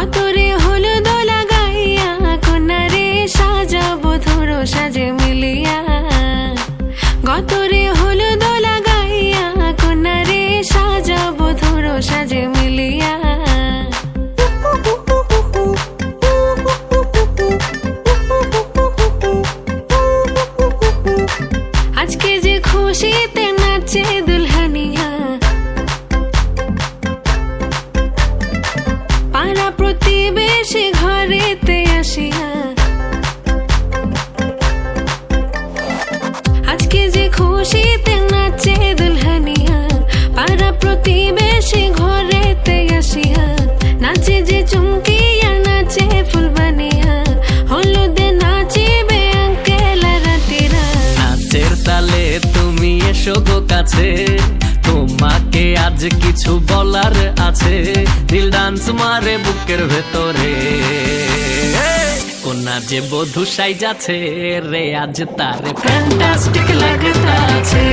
অতরে হলো দোলা গাইয়া কনারে সাজাবো, ধরো সাজে মিলিয়া। গতরে হলো দোলা গাইয়া কনারে সাজাবো, ধরো সাজে মিলিয়া। আজকে যে খুশিতে খুশিতে নাচে দুলহানিয়া, পাড়া প্রতিবেশী ঘরেতে আসিয়া, নাচে যে চুমকিয়া ফুলবানিয়া, হলুদে নাচিবে আঙ্কেল রাতিরা নাচের তুমি এসো গো তোমাকে আজ কিছু বলার আছে দিল ডান্স মারে বুকের ভেতরে। না যে বধু সাইজ আছে রে আজ তার ফ্যান্টাস্টিক লাগতাছে।